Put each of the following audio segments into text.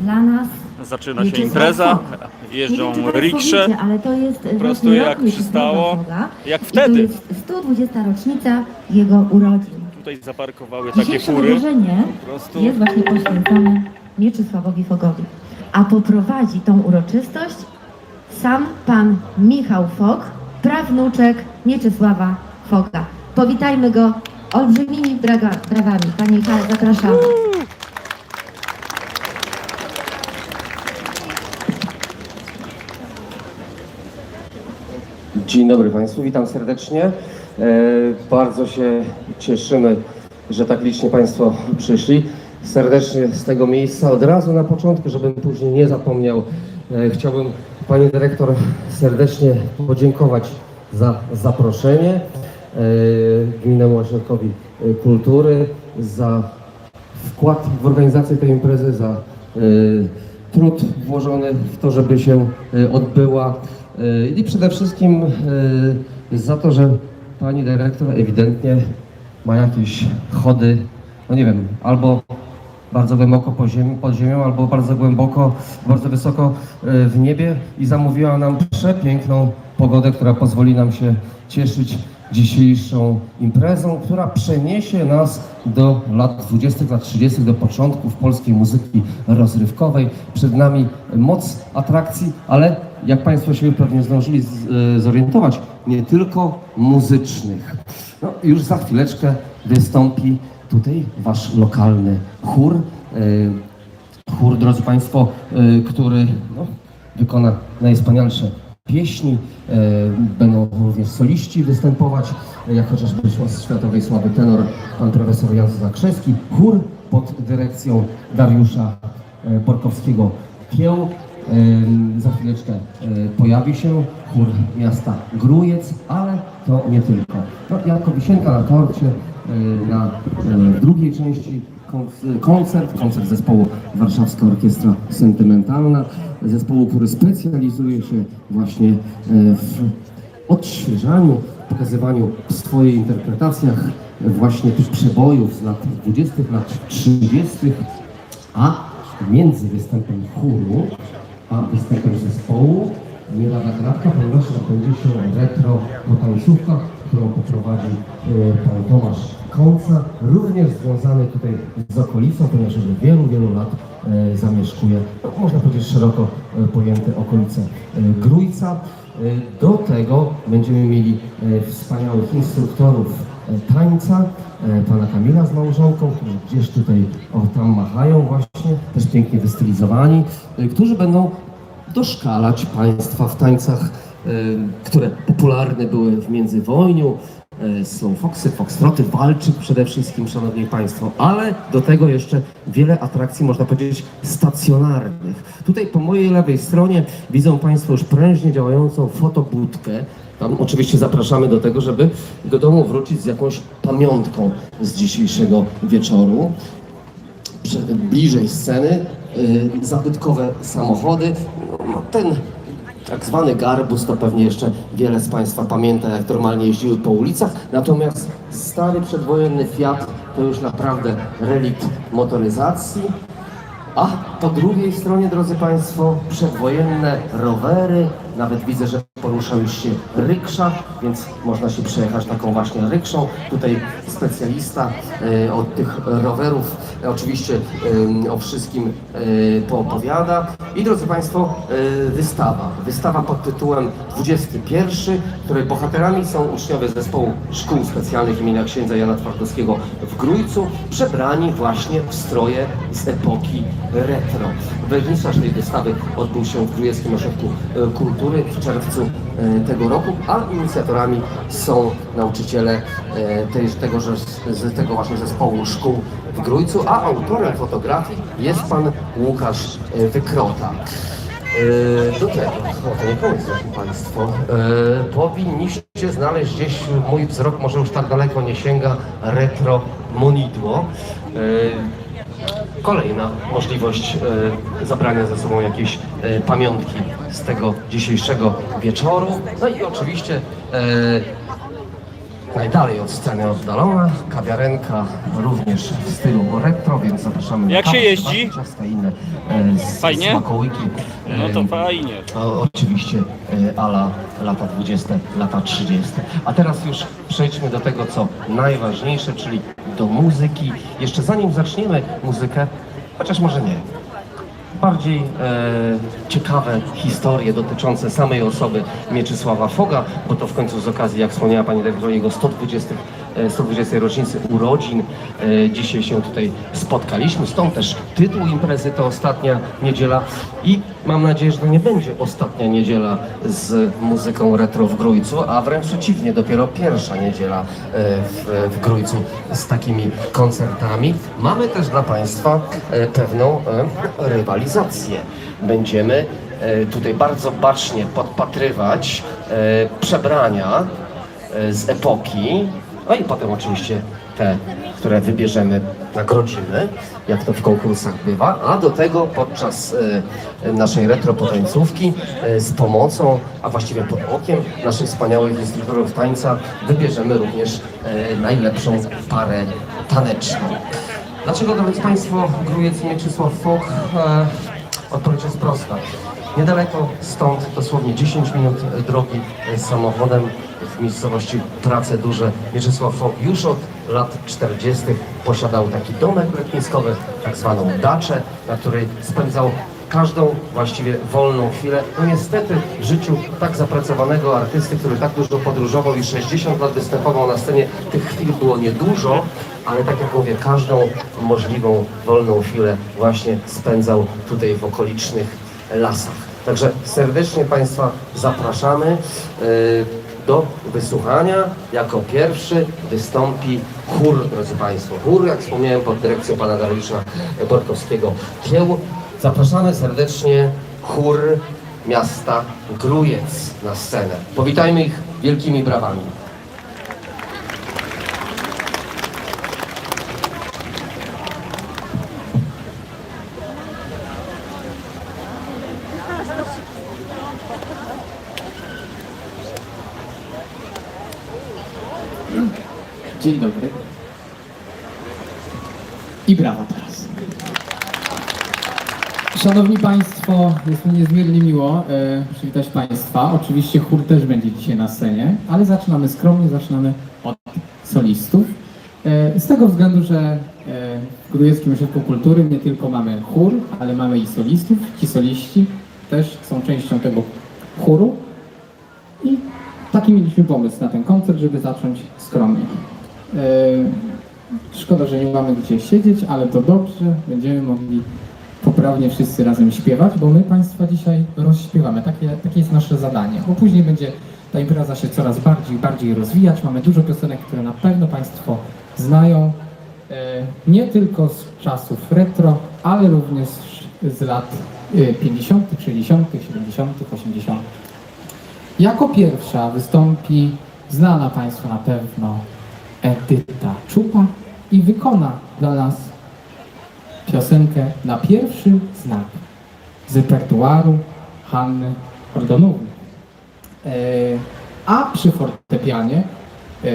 dla nas Zaczyna się impreza, jeżdżą riksze. ale to jest Po prostu jak przystało, jak wtedy. To jest 120 rocznica jego urodzin. Tutaj zaparkowały takie fury. wydarzenie prostu jest właśnie poświęcone Mieczysławowi Fogowi. A poprowadzi tą uroczystość sam pan Michał Fog, prawnuczek Mieczysława Foga. Powitajmy go olbrzymimi brawami. Panie Michale, zapraszamy. Dzień dobry Państwu, witam serdecznie. E, Bardzo się cieszymy, że tak licznie Państwo przyszli. Serdecznie z tego miejsca od razu na początku, żebym później nie zapomniał, e, chciałbym Pani Dyrektor serdecznie podziękować za zaproszenie e, Gminnemu Ośrodkowi Kultury, za wkład w organizację tej imprezy, za trud włożony w to, żeby się odbyła i przede wszystkim y, za to, że pani dyrektor ewidentnie ma jakieś chody, no nie wiem, albo bardzo głęboko po ziemi, pod ziemią, albo bardzo głęboko, bardzo wysoko y, w niebie i zamówiła nam przepiękną pogodę, która pozwoli nam się cieszyć dzisiejszą imprezą, która przeniesie nas do lat 20., lat 30., do początków polskiej muzyki rozrywkowej. Przed nami moc atrakcji, ale jak Państwo się pewnie zdążyli y, zorientować, nie tylko muzycznych. No, już za chwileczkę wystąpi tutaj Wasz lokalny chór. Y, chór, drodzy Państwo, y, który no, wykona najwspanialsze pieśni. E, Będą również soliści występować, jak chociażby światowej sławy tenor pan profesor Jan Zakrzewski. Chór pod dyrekcją Dariusza e, Borkowskiego Kieł. Za chwileczkę e, pojawi się chór miasta Grujec, ale to nie tylko. No, jako wisienka na torcie na drugiej części koncert, koncert zespołu Warszawska Orkiestra Sentymentalna, zespołu, który specjalizuje się właśnie e, w odświeżaniu, pokazywaniu w swoich interpretacjach właśnie tych przebojów z lat 20., lat 30., a między występem chóru a występem zespołu nie lada gratka, ponieważ odbędzie się retro potańcówka, którą poprowadzi e, pan Tomasz Również związany tutaj z okolicą, ponieważ już od wielu, wielu lat e, zamieszkuje, no, można powiedzieć szeroko e, pojęte okolice e, Grójca. E, Do tego będziemy mieli e, wspaniałych instruktorów e, tańca, e, pana Kamila z małżonką, którzy gdzieś tutaj o tam machają właśnie, też pięknie wystylizowani, e, którzy będą doszkalać Państwa w tańcach, e, które popularne były w międzywojniu. E, Slow foxy, foxtroty, walczyk przede wszystkim, Szanowni Państwo, ale do tego jeszcze wiele atrakcji, można powiedzieć, stacjonarnych. Tutaj po mojej lewej stronie widzą Państwo już prężnie działającą fotobudkę. Tam oczywiście zapraszamy do tego, żeby do domu wrócić z jakąś pamiątką z dzisiejszego wieczoru bliżej sceny, y, zabytkowe samochody. No, ten tak zwany garbus to pewnie jeszcze wiele z Państwa pamięta, jak normalnie jeździły po ulicach. Natomiast stary przedwojenny Fiat to już naprawdę relikt motoryzacji. A po drugiej stronie, drodzy Państwo, przedwojenne rowery. Nawet widzę, że porusza już się ryksza, więc można się przejechać taką właśnie rykszą. Tutaj specjalista e, od tych rowerów e, oczywiście e, o wszystkim e, poopowiada. I drodzy Państwo, e, wystawa. Wystawa pod tytułem 21, której bohaterami są uczniowie zespołu szkół specjalnych imienia księdza Jana Twardowskiego w Grójcu, przebrani właśnie w stroje z epoki retro. Wędrówka tej wystawy odbył się w Grójeckim Ośrodku Kultury w czerwcu tego roku, a inicjatorami są nauczyciele e, tej, tego, z tego właśnie zespołu szkół w Grójcu, a autorem fotografii jest pan Łukasz e, Wykrota. E, Do tego, no to nie koniec, drodzy Państwo, e, powinniście znaleźć gdzieś, mój wzrok może już tak daleko nie sięga, retro monidło. Kolejna możliwość e, zabrania ze sobą jakiejś e, pamiątki z tego dzisiejszego wieczoru. No i oczywiście e, najdalej od sceny oddalona, kawiarenka również w stylu retro, więc zapraszamy na Jak się kawę, jeździ? ciasta i inne e, Fajnie? smakołyki. No to fajnie. o, oczywiście ala lata 20, lata 30. A teraz już przejdźmy do tego, co najważniejsze, czyli do muzyki. Jeszcze zanim zaczniemy muzykę, chociaż może nie, bardziej e, ciekawe historie dotyczące samej osoby Mieczysława Foga, bo to w końcu z okazji, jak wspomniała Pani dyrektor, jego 120, e, 120 rocznicy urodzin. E, dzisiaj się tutaj spotkaliśmy, stąd też tytuł imprezy to ostatnia niedziela i mam nadzieję, że to nie będzie ostatnia niedziela z muzyką retro w Grójcu, a wręcz przeciwnie, dopiero pierwsza niedziela e, w, w Grójcu z takimi koncertami. Mamy też dla Państwa e, pewną e, rywalizację. Będziemy e, tutaj bardzo bacznie podpatrywać e, przebrania e, z epoki, no i potem oczywiście te, które wybierzemy, nagrodzimy, jak to w konkursach bywa, a do tego podczas e, naszej retropotańcówki e, z pomocą, a właściwie pod okiem naszych wspaniałych instruktorów tańca wybierzemy również e, najlepszą parę taneczną. Dlaczego, drodzy Państwo, Grujec Mieczysław Fok? E, odpowiedź jest prosta. Niedaleko stąd, dosłownie 10 minut drogi e, samochodem w miejscowości Prace Duże. Mieczysław Fok już od lat 40. posiadał taki domek letniskowy, tak zwaną daczę, na której spędzał każdą właściwie wolną chwilę. No niestety w życiu tak zapracowanego artysty, który tak dużo podróżował i 60 lat występował na scenie, tych chwil było niedużo, ale tak jak mówię, każdą możliwą wolną chwilę właśnie spędzał tutaj w okolicznych lasach. Także serdecznie Państwa zapraszamy yy, do wysłuchania. Jako pierwszy wystąpi chór, drodzy Państwo. Chór, jak wspomniałem, pod dyrekcją pana Dariusza Borkowskiego. Kieł. Zapraszamy serdecznie chór miasta Grujec na scenę. Powitajmy ich wielkimi brawami. Dzień dobry. I brawa teraz. Szanowni Państwo, jest mi niezmiernie miło e, przywitać Państwa. Oczywiście chór też będzie dzisiaj na scenie, ale zaczynamy skromnie, zaczynamy od solistów. E, z tego względu, że e, w Grujeckim Ośrodku Kultury nie tylko mamy chór, ale mamy i solistów. Ci soliści też są częścią tego chóru. I taki mieliśmy pomysł na ten koncert, żeby zacząć skromnie. E, Szkoda, że nie mamy gdzie siedzieć, ale to dobrze. Będziemy mogli poprawnie wszyscy razem śpiewać, bo my Państwa dzisiaj rozśpiewamy. Takie, takie jest nasze zadanie. Bo później będzie ta impreza się coraz bardziej bardziej rozwijać. Mamy dużo piosenek, które na pewno Państwo znają. E, Nie tylko z czasów retro, ale również z lat e, 50., 60., 70., 80. Jako pierwsza wystąpi znana Państwu na pewno Edyta Czupa i wykona dla nas piosenkę na pierwszy znak z repertuaru Hanny Kordonowy. E, a przy fortepianie e,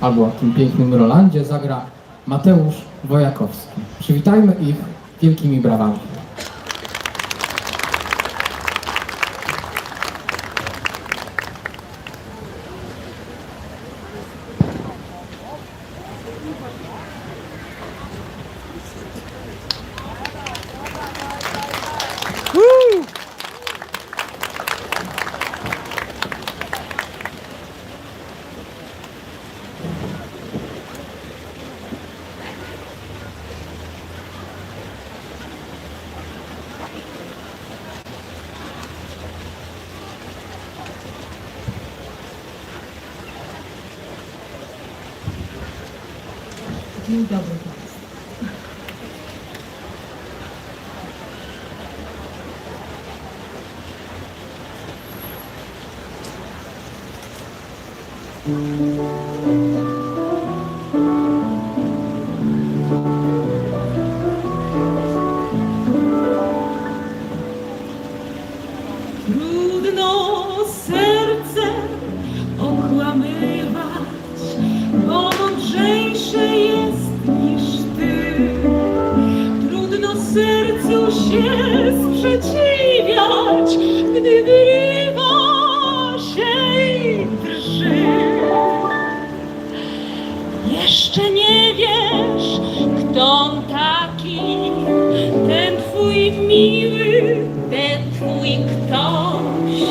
albo tym pięknym Rolandzie zagra Mateusz Wojakowski. Przywitajmy ich wielkimi brawami. Dzień dobry Państwu. Trudno serce okłamywać, sprzeciwiać, gdy wyrywa się i drży. Jeszcze nie wiesz, kto on taki, ten twój miły, ten twój ktoś,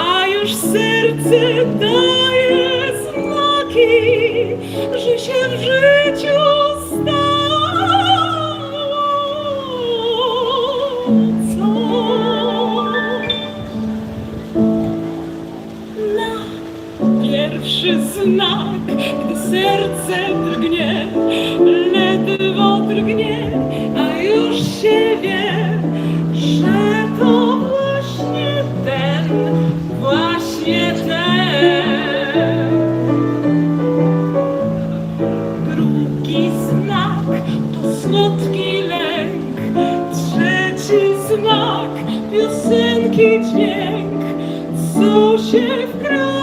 a już serce daje znaki, że się w życiu znak, gdy serce drgnie, ledwo drgnie, a już się wie, że to właśnie ten, właśnie ten. Drugi znak to słodki lęk, trzeci znak piosenki dźwięk, co się wkrada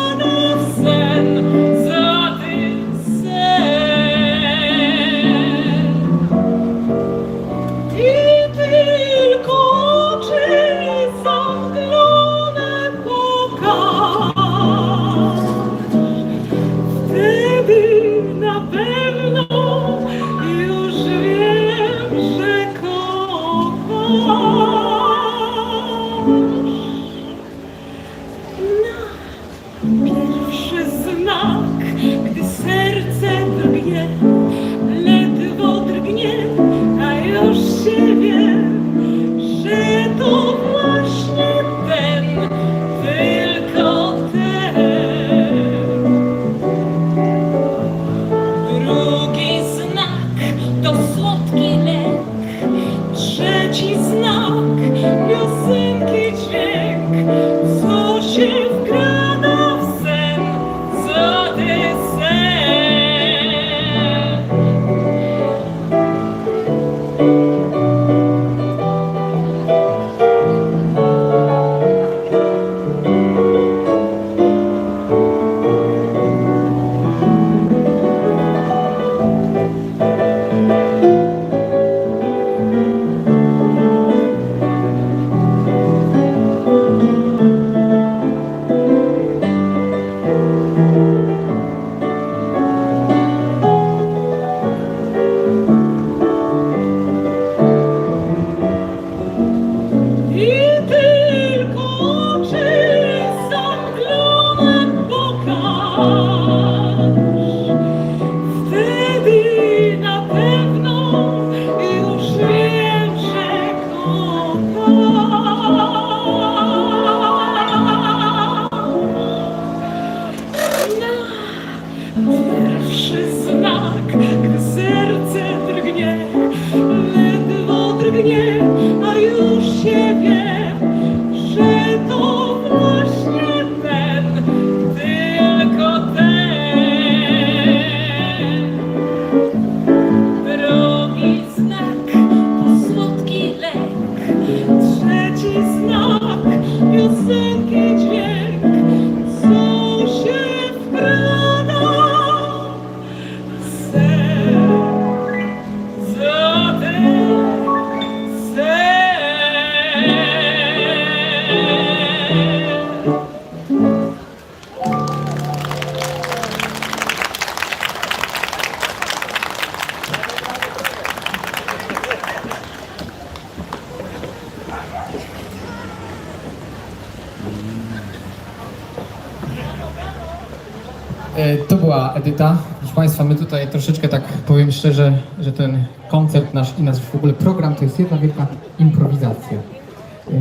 To była Edyta. Proszę Państwa, my tutaj troszeczkę tak powiem szczerze, że ten koncert nasz i nasz w ogóle program to jest jedna wielka improwizacja. E,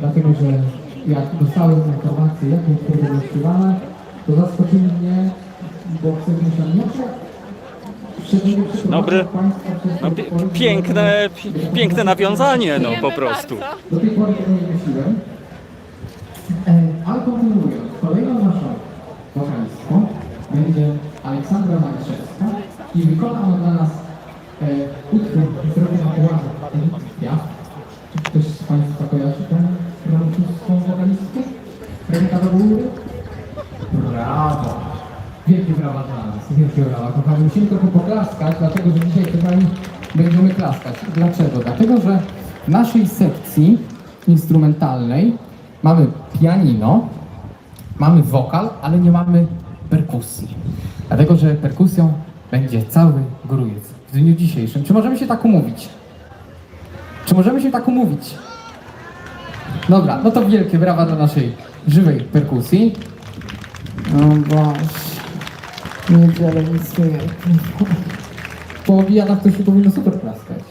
dlatego, że jak dostałem informację, jaką utwór będzie śpiewana, to zaskoczyli mnie, bo chcę wziąć na miocze. Szczególnie przeprowadzam Dobry. No, piękne, piękne nawiązanie, no po prostu. do tej pory nie myśliłem. E, Ale kontynuując, kolejną naszą wokalistką będzie Aleksandra Maliszewska i wykona ona dla nas e, utwór Zrobiona Łaga Edycja. Czy ktoś z Państwa kojarzy tę francuską wokalistkę? Ręka do góry. Brawo! Wielkie brawa dla nas, wielkie brawa. Kochani, musimy trochę poklaskać, dlatego że dzisiaj kochani będziemy klaskać. Dlaczego? Dlatego, że w naszej sekcji instrumentalnej mamy pianino, mamy wokal, ale nie mamy perkusji. Dlatego, że perkusją będzie cały grujec w dniu dzisiejszym. Czy możemy się tak umówić? Czy możemy się tak umówić? Dobra, no to wielkie brawa dla naszej żywej perkusji. No boż, niedzielę nic nie Po obiadach to się powinno super klaskać.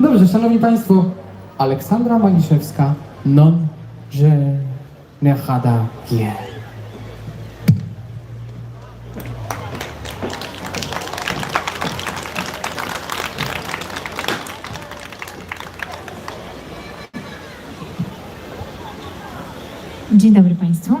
Dobrze, szanowni państwo, Aleksandra Maliszewska, non, że, nechada. Dzień dobry Państwu.